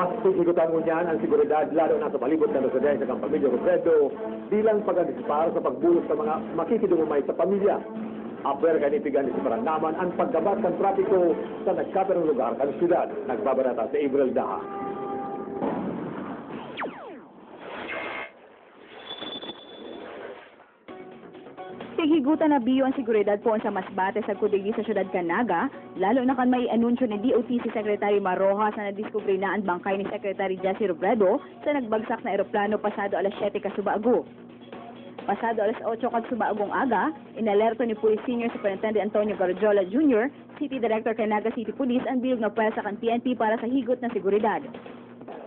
Mas sisigutan mo niyan ang seguridad lalo na sa palibot ng residensya ng pamilya Robredo bilang pag-antisipar sa pagbulos sa mga makikidumumay sa pamilya. Aper kanipigan ni Siparan naman ang paggabat ng trapiko sa nagkaperang lugar ng siyudad. Nagbabarata sa April Daha. Tigigutan na biyo ang seguridad po sa Masbate sa Kudigi sa siyudad Canaga, lalo na kan may anunsyo ni DOT si Secretary Maroja sa nadiskubre na ang bangkay ni Secretary Jesse Robredo sa nagbagsak na eroplano pasado alas 7 kasubago. Pasado alas 8 kasubagong aga, inalerto ni Police Senior Superintendent Antonio Garjola Jr., City Director Canaga City Police ang bilog na pwersa kan PNP para sa higot na seguridad.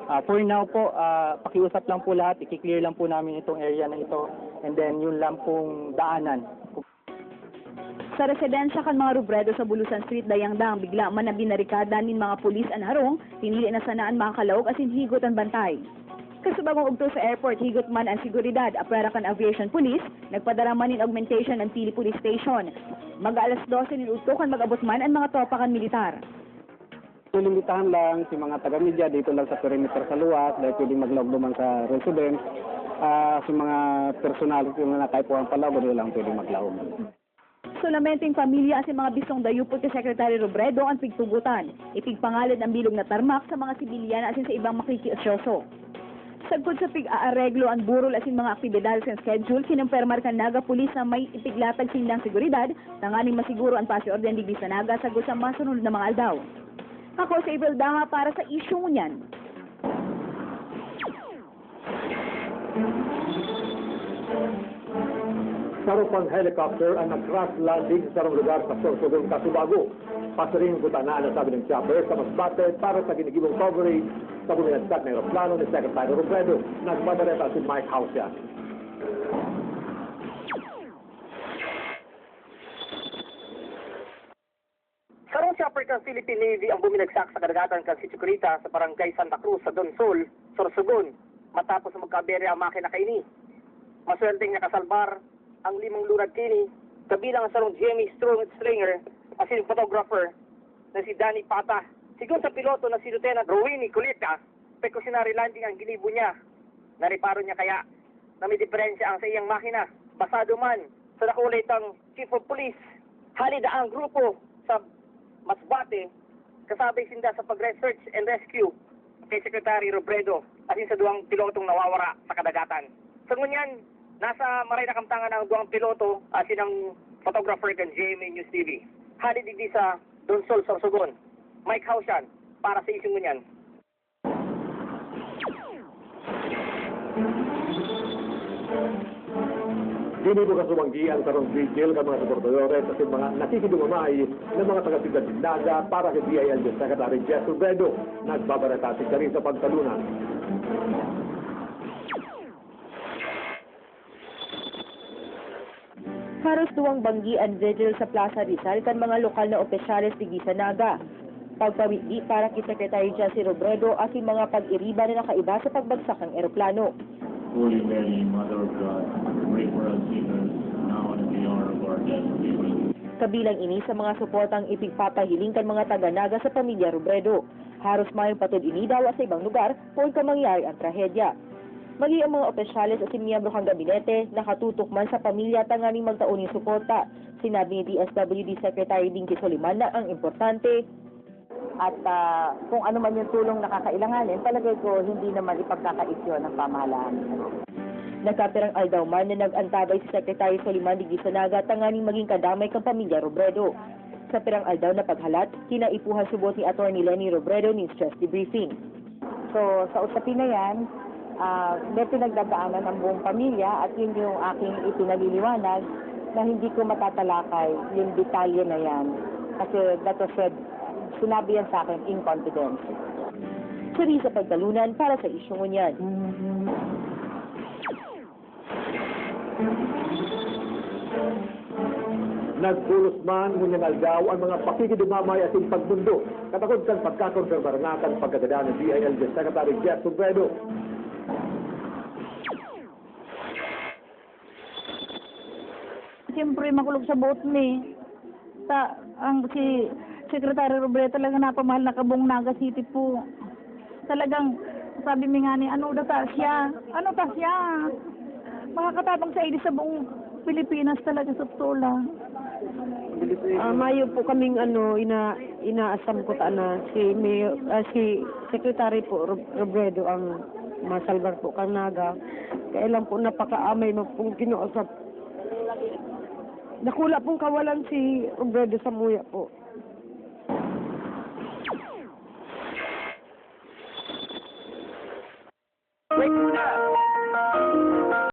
Ah, for now po, ah, pakiusap lang po lahat, i-clear lang po namin itong area na ito and then yun lang pong daanan. Sa residensya kan mga Robredo sa Bulusan Street, Dayangdang, bigla man na binarikada nin mga pulis ang harong, pinili na sanaan mga kalawag asin higot ang bantay. Kasubagong ugto sa airport, higot man ang seguridad, apera kan aviation police, nagpadara man in augmentation ang Pili Police Station. Mag alas 12 nin ugto kan mag-abot man ang mga tropa kan militar. Limitahan lang si mga taga-media dito lang sa perimeter sa luwas dahil pwedeng maglog sa residence. Ah, si mga personality na nakaipo ang palawag, nila lang pwedeng maglaog. Solamente yung pamilya asin mga bisong dayupot kay Secretary Robredo ang pigtugutan. Ipigpangalid ang bilog na tarmak sa mga sibilyan asin sa ibang makikiosyoso. Sagkod sa pig-aareglo ang burol asin mga aktibidades and schedule, kinumpermar kan Naga Pulis na may ipiglatag sindang seguridad, tanganing masiguro ang pasi orden digdi sa Naga sagod sa masunod na mga aldaw. Ako sa April Daha para sa isyong niyan. Sarupang helicopter ang nag-crash landing sa sarong lugar sa Sorsogon, Casubago. Pasiring kutanaan ang sabi ng chopper sa Masbate para sa ginigibong coverage sa buminagsak na aeroplano ni Secretary Robredo. Nagmadareta si Mike Hausia. Karong chopper kang Philippine Navy ang buminagsak sa kadagatan kang Sichukurita sa barangay Santa Cruz sa Donsol, Sorsogon, matapos na magkabere ang makina kaini. Maswerteng nakasalbar ang limang lunad kini, kabilang ang sarong Jamie Strong Stringer, asin photographer na si Danny Pata. Sigon sa piloto na si Lieutenant Rowini Kulita, precautionary landing ang ginibo niya. Nariparo niya kaya na may diferensya ang sa iyang makina. Basado man sa nakulay tang Chief of Police, halida ang grupo sa Masbate, kasabay sinda sa pag-research and rescue kay Secretary Robredo asin sa duwang pilotong nawawara sa kadagatan. Sa ngunyan, nasa maray na kamtangan ang duwang piloto asin ang photographer kan GMA News TV. Hali digdi sa Donsol, Sorsogon. Mike Hausian, para sa isang ngunyan. Ginibo ka sumanggi ang sarong vigil ng mga supportadores at mga nakikidumamay ng mga taga-Ciudad Naga para kay BIL Secretary Jess Robredo. Nagbabarata si Carissa Pagtalunan. Haros duwang banggi ang vigil sa Plaza Rizal kan mga lokal na opisyales di Naga. Pagpawidi para kay Secretary Jesse Robredo at yung mga pag-iriba na nakaiba sa pagbagsak ng eroplano. Holy Mary, Mother of God, pray for us sinners, now and at the hour of our death. Amen. Kabilang ini sa mga suportang ipigpapahiling kan mga taga-naga sa pamilya Robredo. Haros mayong patod ini daw sa ibang lugar kung ka mangyari ang trahedya. Mali ang mga opisyales at miyembro kang gabinete nakatutok man sa pamilya tanganing magtauning suporta. Sinabi ni DSWD Secretary Dinky Soliman na ang importante at ah, kung ano man yung tulong nakakailanganin, palagay ko hindi naman ipagkakaisyo ng pamahalaan. Nagkapirang aldaw man na nag-antabay si Secretary Soliman di Gisanaga tanganing maging kadamay kang pamilya Robredo. Sa pirang aldaw na paghalat, kinaipuhan subot ni Atty. Lenny Robredo ni stress debriefing. So, sa usapin na yan, uh, may pinagdadaanan ng buong pamilya at yun yung aking ipinaliliwanag na hindi ko matatalakay yung detalye na yan. Kasi that was said, sinabi yan sa akin in confidence. Teresa Pagtalunan para sa isyong unyan. Nagpulos man ngunyan algaw ang mga pakikidumamay at pagmundo. Katakod kan pagkakonserbar nga kan pagkagada ng BIL Secretary Jess Robredo. Siyempre, makulog sa boat ni. Ta, ang si Secretary Robredo talaga napamahal na kabong Naga City po. Talagang sabi mi nga ni ano daw ta siya? Ano ta siya? Makakatabang sa idi sa buong Pilipinas talaga sa totoo lang. Ah, mayo po kaming ano ina inaasam ko ta na si Mayor ah, si Secretary po Rob- Robredo ang masalbar po kang naga. Kailan po napakaamay mo pong kinuusap. Nakula pong kawalan si Robredo sa muya po.